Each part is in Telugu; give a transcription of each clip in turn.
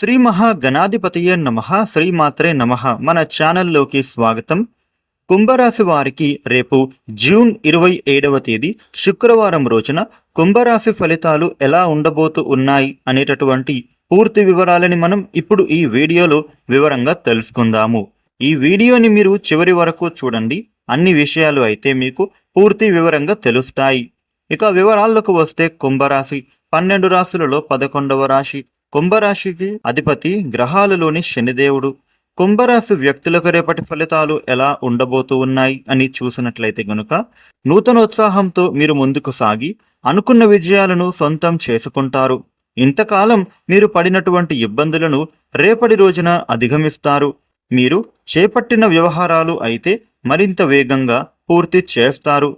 శ్రీ మహాగణాధిపతియే నమ శ్రీమాత్రే నమ. మన ఛానల్లోకి స్వాగతం. కుంభరాశి వారికి రేపు జూన్ ఇరవై ఏడవ తేదీ శుక్రవారం రోజున కుంభరాశి ఫలితాలు ఎలా ఉండబోతూ ఉన్నాయి అనేటటువంటి పూర్తి వివరాలని మనం ఇప్పుడు ఈ వీడియోలో వివరంగా తెలుసుకుందాము. ఈ వీడియోని మీరు చివరి వరకు చూడండి. అన్ని విషయాలు అయితే మీకు పూర్తి వివరంగా తెలుస్తాయి. ఇక వివరాల్లోకి వస్తే కుంభరాశి పన్నెండు రాశులలో పదకొండవ రాశి కుంభరాశికి అధిపతి గ్రహాలలోని శనిదేవుడు. కుంభరాశి వ్యక్తులకు రేపటి ఫలితాలు ఎలా ఉండబోతూ ఉన్నాయి అని చూసినట్లయితే గనుక నూతనోత్సాహంతో మీరు ముందుకు సాగి అనుకున్న విజయాలను సొంతం చేసుకుంటారు. ఇంతకాలం మీరు పడినటువంటి ఇబ్బందులను రేపటి రోజున అధిగమిస్తారు. మీరు చేపట్టిన వ్యవహారాలు అయితే మరింత వేగంగా పూర్తి చేస్తారు.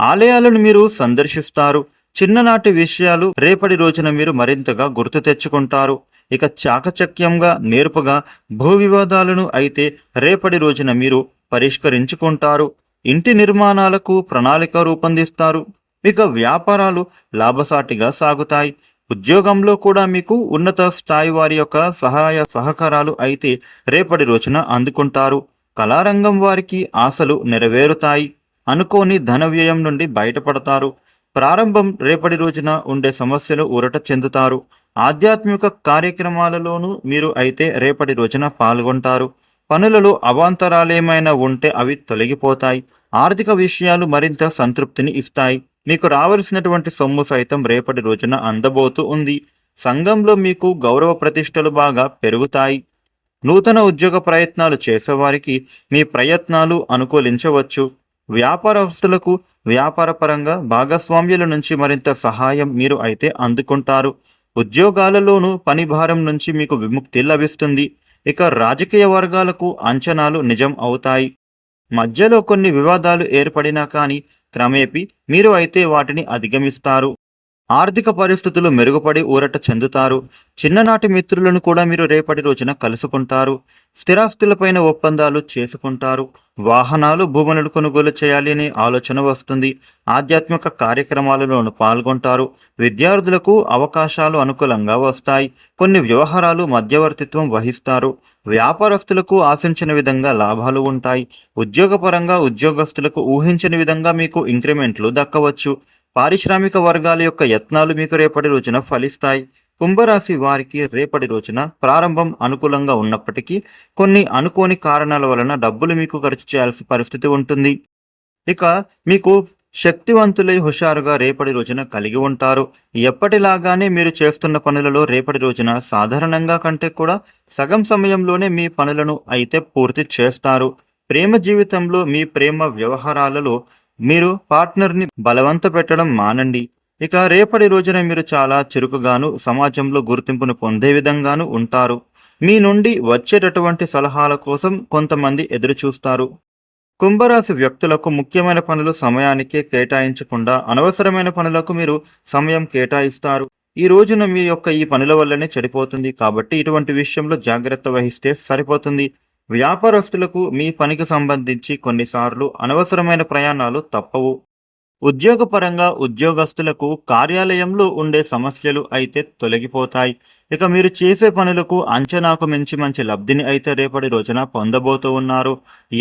ఆలయాలను మీరు సందర్శిస్తారు. చిన్ననాటి విషయాలు రేపటి రోజున మీరు మరింతగా గుర్తు తెచ్చుకుంటారు. ఇక చాకచక్యంగా నేర్పుగా భూ వివాదాలను అయితే రేపటి రోజున మీరు పరిష్కరించుకుంటారు. ఇంటి నిర్మాణాలకు ప్రణాళిక రూపొందిస్తారు. ఇక వ్యాపారాలు లాభసాటిగా సాగుతాయి. ఉద్యోగంలో కూడా మీకు ఉన్నత స్థాయి వారి యొక్క సహాయ సహకారాలు అయితే రేపటి రోజున అందుకుంటారు. కళారంగం వారికి ఆశలు నెరవేరుతాయి. అనుకోని ధన వ్యయం నుండి బయటపడతారు. ప్రారంభం రేపటి రోజున ఉండే సమస్యలు ఊరట చెందుతారు. ఆధ్యాత్మిక కార్యక్రమాలలోనూ మీరు అయితే రేపటి రోజున పాల్గొంటారు. పనులలో అవాంతరాలేమైనా ఉంటే అవి తొలగిపోతాయి. ఆర్థిక విషయాలు మరింత సంతృప్తిని ఇస్తాయి. మీకు రావలసినటువంటి సొమ్ము సైతం రేపటి రోజున అందబోతూ ఉంది. సంఘంలో మీకు గౌరవ ప్రతిష్టలు బాగా పెరుగుతాయి. నూతన ఉద్యోగ ప్రయత్నాలు చేసేవారికి మీ ప్రయత్నాలు అనుకూలించవచ్చు. వ్యాపారస్తులకు వ్యాపారపరంగా భాగస్వామ్యుల నుంచి మరింత సహాయం మీరు అయితే అందుకుంటారు. ఉద్యోగాలలోనూ పని భారం నుంచి మీకు విముక్తి లభిస్తుంది. ఇక రాజకీయ వర్గాలకు అంచనాలు నిజం అవుతాయి. మధ్యలో కొన్ని వివాదాలు ఏర్పడినా కానీ క్రమేపీ మీరు అయితే వాటిని అధిగమిస్తారు. ఆర్థిక పరిస్థితులు మెరుగుపడి ఊరట చెందుతారు. చిన్ననాటి మిత్రులను కూడా మీరు రేపటి రోజున కలుసుకుంటారు. స్థిరాస్తులపైన ఒప్పందాలు చేసుకుంటారు. వాహనాలు భూములను కొనుగోలు చేయాలి అనే ఆలోచన వస్తుంది. ఆధ్యాత్మిక కార్యక్రమాలలోనూ పాల్గొంటారు. విద్యార్థులకు అవకాశాలు అనుకూలంగా వస్తాయి. కొన్ని వ్యవహారాలు మధ్యవర్తిత్వం వహిస్తారు. వ్యాపారస్తులకు ఆశించిన విధంగా లాభాలు ఉంటాయి. ఉద్యోగపరంగా ఉద్యోగస్తులకు ఊహించని విధంగా మీకు ఇంక్రిమెంట్లు దక్కవచ్చు. పారిశ్రామిక వర్గాల యొక్క యత్నాలు మీకు రేపటి రోజున ఫలిస్తాయి. కుంభరాశి వారికి రేపటి రోజున ప్రారంభం అనుకూలంగా ఉన్నప్పటికీ కొన్ని అనుకోని కారణాల వలన డబ్బులు మీకు ఖర్చు చేయాల్సిన పరిస్థితి ఉంటుంది. ఇక మీకు శక్తివంతులై హుషారుగా రేపటి రోజున కలిగి ఉంటారు. ఎప్పటిలాగానే మీరు చేస్తున్న పనులలో రేపటి రోజున సాధారణంగా కంటే కూడా సగం సమయంలోనే మీ పనులను అయితే పూర్తి చేస్తారు. ప్రేమ జీవితంలో మీ ప్రేమ వ్యవహారాలలో మీరు పార్ట్నర్ని బలవంత పెట్టడం మానండి. ఇక రేపటి రోజున మీరు చాలా చురుకుగాను సమాజంలో గుర్తింపును పొందే విధంగాను ఉంటారు. మీ నుండి వచ్చేటటువంటి సలహాల కోసం కొంతమంది ఎదురుచూస్తారు. కుంభరాశి వ్యక్తులకు ముఖ్యమైన పనులు సమయానికే కేటాయించకుండా అనవసరమైన పనులకు మీరు సమయం కేటాయిస్తారు. ఈ రోజున మీ యొక్క ఈ పనుల వల్లనే చెడిపోతుంది కాబట్టి ఇటువంటి విషయంలో జాగ్రత్త వహిస్తే సరిపోతుంది. వ్యాపారస్తులకు మీ పనికి సంబంధించి కొన్నిసార్లు అనవసరమైన ప్రయాణాలు తప్పవు. ఉద్యోగపరంగా ఉద్యోగస్తులకు కార్యాలయంలో ఉండే సమస్యలు అయితే తొలగిపోతాయి. ఇక మీరు చేసే పనులకు అంచనాకు మించి మంచి లబ్ధిని అయితే రేపటి రోజున పొందబోతూ ఉన్నారు.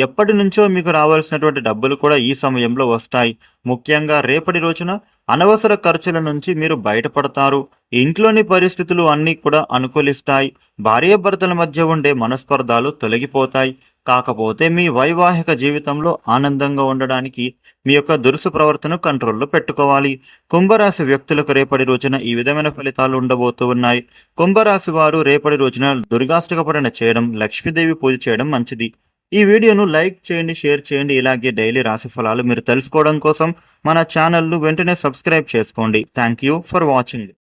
ఎప్పటి నుంచో మీకు రావాల్సినటువంటి డబ్బులు కూడా ఈ సమయంలో వస్తాయి. ముఖ్యంగా రేపటి రోజున అనవసర ఖర్చుల నుంచి మీరు బయటపడతారు. ఇంట్లోని పరిస్థితులు అన్నీ కూడా అనుకూలిస్తాయి. భార్యాభర్తల మధ్య ఉండే మనస్పర్ధాలు తొలగిపోతాయి. కాకపోతే మీ వైవాహిక జీవితంలో ఆనందంగా ఉండడానికి మీ యొక్క దురుసు ప్రవర్తన కంట్రోల్లో పెట్టుకోవాలి. కుంభరాశి వ్యక్తులకు రేపటి రోజున ఈ విధమైన ఫలితాలు ఉండబోతూ ఉన్నాయి. కుంభరాశి వారు రేపటి రోజున దుర్గాష్టకపరణ చేయడం లక్ష్మీదేవి పూజ చేయడం మంచిది. ఈ వీడియోను లైక్ చేయండి షేర్ చేయండి. ఇలాగే డైలీ రాశి ఫలాలు మీరు తెలుసుకోవడం కోసం మన ఛానల్ను వెంటనే సబ్స్క్రైబ్ చేసుకోండి. Thank you for watching.